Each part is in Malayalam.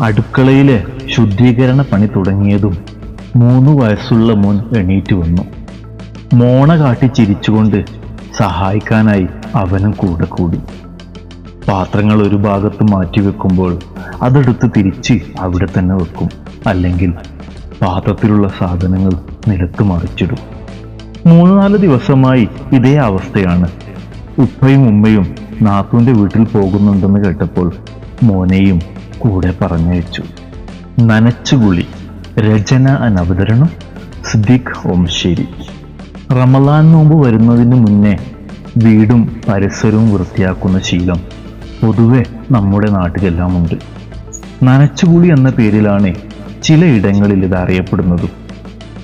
അടുക്കളയിലെ ശുദ്ധീകരണ പണി തുടങ്ങിയതും മൂന്ന് വയസ്സുള്ള മോൻ എണീറ്റ് വന്നു. മോണ കാട്ടി ചിരിച്ചുകൊണ്ട് സഹായിക്കാനായി അവനും കൂടെ കൂടി. പാത്രങ്ങൾ ഒരു ഭാഗത്ത് മാറ്റി വെക്കുമ്പോൾ അതെടുത്ത് തിരിച്ച് അവിടെ തന്നെ വെക്കും. അല്ലെങ്കിൽ പാത്രത്തിലുള്ള സാധനങ്ങൾ നിലത്ത് മറിച്ചിടും. മൂന്ന് നാല് ദിവസമായി ഇതേ അവസ്ഥയാണ്. ഉപ്പയും ഉമ്മയും നാത്തുവിന്റെ വീട്ടിൽ പോകുന്നുണ്ടെന്ന് കേട്ടപ്പോൾ മോനെയും കൂടെ പറഞ്ഞയച്ചു. നനച്ചുകുളി രചന അനവതരണം സിദ്ദിഖ് ഓംശേരി റമലാൻ നോമ്പ് വരുന്നതിന് മുന്നേ വീടും പരിസരവും വൃത്തിയാക്കുന്ന ശീലം പൊതുവെ നമ്മുടെ നാട്ടിലെല്ലാം ഉണ്ട് നനച്ചുകുളി എന്ന പേരിലാണ് ചിലയിടങ്ങളിൽ ഇത് അറിയപ്പെടുന്നതും.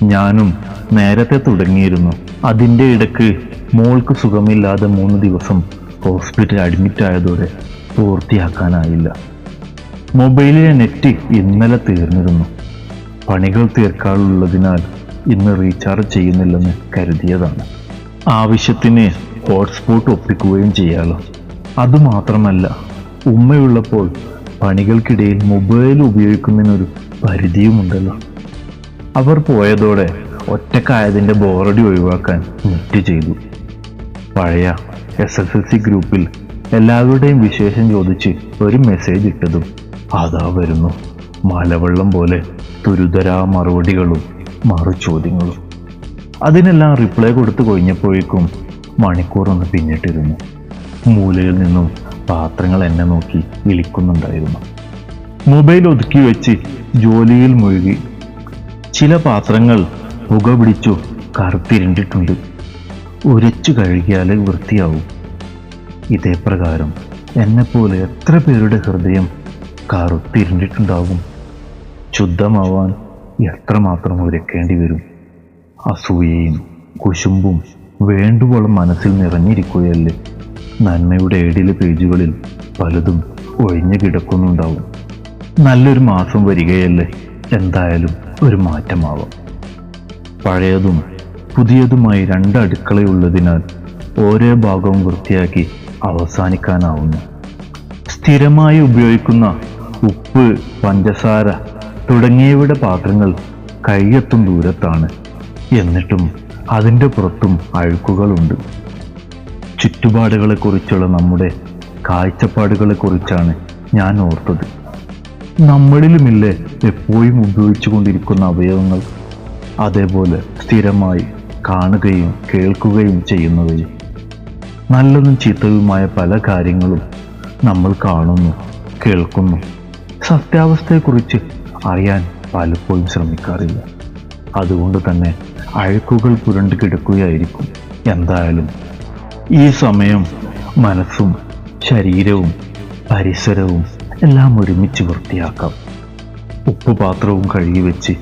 ഞാനും നേരത്തെ തുടങ്ങിയിരുന്നു. അതിന്റെ ഇടയ്ക്ക് മോൾക്ക് സുഖമില്ലാതെ മൂന്ന് ദിവസം ഹോസ്പിറ്റൽ അഡ്മിറ്റ് ആയതോടെ പൂർത്തിയാക്കാനായില്ല. മൊബൈലിലെ നെറ്റ് ഇന്നലെ തീർന്നിരുന്നു. പണികൾ തീർക്കാനുള്ളതിനാൽ ഇന്ന് റീചാർജ് ചെയ്യുന്നില്ലെന്ന് കരുതിയതാണ്. ആവശ്യത്തിന് ഹോട്ട്സ്പോട്ട് ഒപ്പിക്കുകയും ചെയ്യാലോ. അതുമാത്രമല്ല ഉമ്മയുള്ളപ്പോൾ പണികൾക്കിടയിൽ മൊബൈൽ ഉപയോഗിക്കുന്നതിനൊരു പരിധിയുമുണ്ടല്ലോ. അവർ പോയതോടെ ഒറ്റക്കായതിന്റെ ബോറടി ഒഴിവാക്കാൻ നെറ്റ് ചെയ്തു. പഴയ എസ് എസ് എൽ സി ഗ്രൂപ്പിൽ എല്ലാവരുടെയും വിശേഷം ചോദിച്ച് ഒരു മെസ്സേജ് ഇട്ടതും അതാ വരുന്നു. മലവെള്ളം പോലെ തുരുതരാ മറുപടികളും മറു ചോദ്യങ്ങളും അതിനെല്ലാം റിപ്ലൈ കൊടുത്തു കഴിഞ്ഞപ്പോഴേക്കും മണിക്കൂറൊന്ന് പിന്നിട്ടിരുന്നു. മൂലയിൽ നിന്നും പാത്രങ്ങൾ എന്നെ നോക്കി വിളിക്കുന്നുണ്ടായിരുന്നു. മൊബൈൽ ഒതുക്കി വെച്ച് ജോലിയിൽ മുഴുകി. ചില പാത്രങ്ങൾ പുക പിടിച്ചു കറുത്തിരണ്ടിട്ടുണ്ട് ഉരച്ചു കഴുകിയാൽ വൃത്തിയാവും. ഇതേ പ്രകാരം എന്നെപ്പോലെ എത്ര പേരുടെ ഹൃദയം കറുത്തിരണ്ടിട്ടുണ്ടാകും ശുദ്ധമാവാൻ എത്രമാത്രം ഉരക്കേണ്ടി വരും? അസൂയയും കുശുമ്പും വേണ്ടുവോളം മനസ്സിൽ നിറഞ്ഞിരിക്കുകയല്ലേ? നന്മയുടെ ഏടിലെ പേജുകളിൽ പലതും ഒഴിഞ്ഞു കിടക്കുന്നുണ്ടാവും. നല്ലൊരു മാസം വരികയല്ലേ? എന്തായാലും ഒരു മാറ്റമാവാം. പഴയതും പുതിയതുമായി രണ്ട് അടുക്കളയുള്ളതിനാൽ ഓരോ ഭാഗവും വൃത്തിയാക്കി അവസാനിക്കാനാവുന്നു. സ്ഥിരമായി ഉപയോഗിക്കുന്ന ഉപ്പ് പഞ്ചസാര തുടങ്ങിയവയുടെ പാത്രങ്ങൾ കൈയെത്തും ദൂരത്താണ്. എന്നിട്ടും അതിന്റെ പുറത്തും അഴുക്കുകളുണ്ട്. ചുറ്റുപാടുകളെക്കുറിച്ചുള്ള നമ്മുടെ കാഴ്ചപ്പാടുകളെക്കുറിച്ചാണ് ഞാൻ ഓർത്തത്. നമ്മളിലുമില്ലേ എപ്പോഴും ഉപയോഗിച്ചു കൊണ്ടിരിക്കുന്ന അവയവങ്ങൾ? അതേപോലെ സ്ഥിരമായി കാണുകയും കേൾക്കുകയും ചെയ്യുന്നവയും നല്ലതും ചീത്തവുമായ പല കാര്യങ്ങളും നമ്മൾ കാണുന്നു കേൾക്കുന്നു. സത്യാവസ്ഥയെക്കുറിച്ച് അറിയാൻ പലപ്പോഴും ശ്രമിക്കാറില്ല. അതുകൊണ്ട് തന്നെ അഴുക്കുകൾ പുരണ്ടു കിടക്കുകയായിരിക്കും എന്തായാലും. ഈ സമയം മനസ്സും ശരീരവും പരിസരവും എല്ലാം ഒരുമിച്ച് വൃത്തിയാക്കാം. ഉപ്പുപാത്രവും കഴുകി വെച്ച്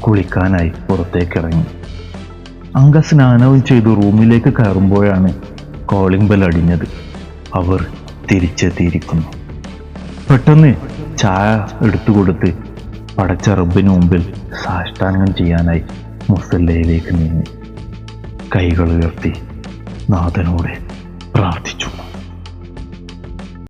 കുളിക്കാനായി പുറത്തേക്കിറങ്ങി. അംഗസ്നാനവും ചെയ്ത് റൂമിലേക്ക് കയറുമ്പോഴാണ് കോളിംഗ് ബെൽ അടിഞ്ഞത്. അവർ തിരിച്ചെത്തിയിരിക്കുന്നു. പെട്ടെന്ന് ചായ എടുത്തു കൊടുത്ത് പടച്ച റബ്ബിന് മുമ്പിൽ സാഷ്ടാംഗം ചെയ്യാനായി മുസല്ലയിലേക്ക് നീങ്ങി. കൈകൾ ഉയർത്തി നാഥനോട് പ്രാർത്ഥിച്ചു.